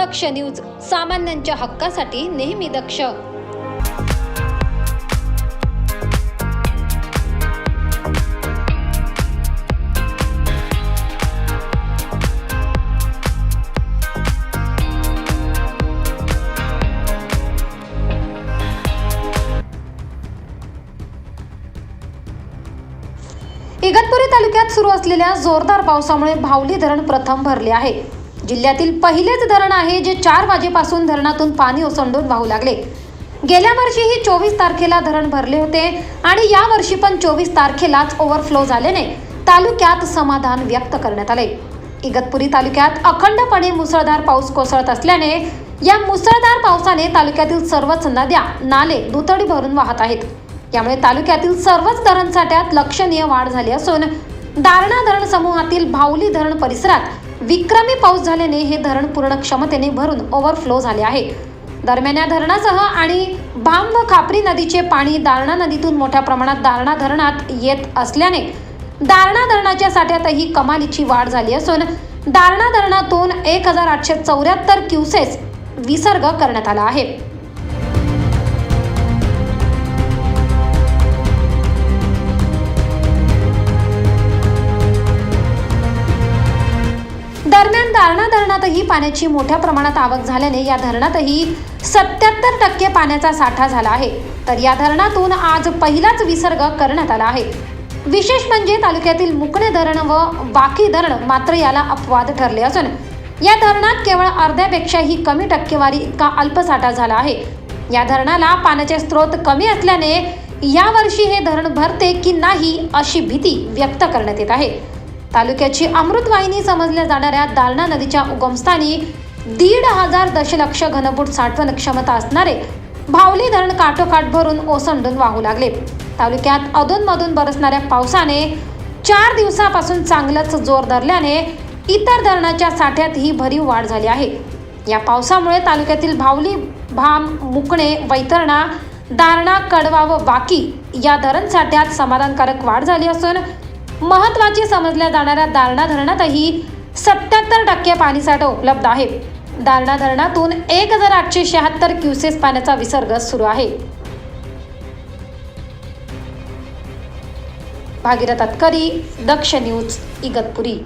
दक्ष news सामान्यांच्या हक्कासाठी नेहमी दक्ष. इगतपुरी तालुक्यात सुरू असलेल्या जोरदार पावसामुळे भावली धरण प्रथम भरले आहे. जिल्ह्यातील पहिलेच धरण आहे जे चार वाजेपासून धरणातून पाणी ओसंडून वाहू लागले. गेल्या वर्षीही चोवीस तारखेला धरण भरले होते आणि या वर्षी पण चोवीस तारखेलाच ओव्हरफ्लो झाल्याने तालुक्यात समाधान व्यक्त करण्यात आले. इगतपुरी तालुक्यात अखंडपणे मुसळधार पाऊस कोसळत असल्याने या मुसळधार पावसाने तालुक्यातील सर्वच नद्या नाले दुतडी भरून वाहत आहेत. यामुळे तालुक्यातील सर्वच धरण साठ्यात लक्षणीय वाढ झाली असून दारणा धरण समूहातील भाऊली धरण परिसरात विक्रमी पाऊस झाल्याने हे धरण पूर्ण क्षमतेने भरून ओव्हरफ्लो झाले आहे. दरम्यान या धरणासह आणि भाम व खापरी नदीचे पाणी दारणा नदीतून मोठ्या प्रमाणात दारणा धरणात येत असल्याने दारणा धरणाच्या साठ्यातही कमालीची वाढ झाली असून दारणा धरणातून एक हजार आठशे चौऱ्याहत्तर क्युसेस विसर्ग करण्यात आला आहे. दरम्यान दारणा धरणातही पाण्याची मोठ्या प्रमाणात आवक झाल्याने या धरणातही सत्याहत्तर टक्के पाण्याचा साठा झाला आहे. तर या धरणातून आज पहिलाच विसर्ग करण्यात आला आहे. विशेष म्हणजे तालुक्यातील मुकणे धरण व बाकी धरण मात्र याला अपवाद ठरले असून या धरणात केवळ अर्ध्यापेक्षाही कमी टक्केवारी इतका अल्पसाठा झाला आहे. या धरणाला पाण्याचे स्रोत कमी असल्याने यावर्षी हे धरण भरते की नाही अशी भीती व्यक्त करण्यात येत आहे. तालुक्याची अमृतवाहिनी समजल्या जाणाऱ्या दारणा नदीच्या उगमस्थानी दीड हजार दशलक्ष घनफूट साठवण क्षमता असणारे भावली धरण काठोकाठ भरून ओसंडून वाहू लागले. तालुक्यात अधूनमधून बरसणाऱ्या पावसाने चार दिवसापासून चांगलंच जोर धरल्याने इतर धरणाच्या साठ्यात ही भरीव वाढ झाली आहे. या पावसामुळे तालुक्यातील भावली भाम मुकणे वैतरणा दारणा कडवा व वाकी या धरण साठ्यात समाधानकारक वाढ झाली असून महत्वाची समजल्या जाणाऱ्या दारणा धरणातही सत्याहत्तर टक्के पाणीसाठा उपलब्ध आहे. दारणा धरणातून एक हजार आठशे शहात्तर क्युसेस पाण्याचा विसर्ग सुरू आहे. भागीरथ अतकरी दक्ष न्यूज इगतपुरी.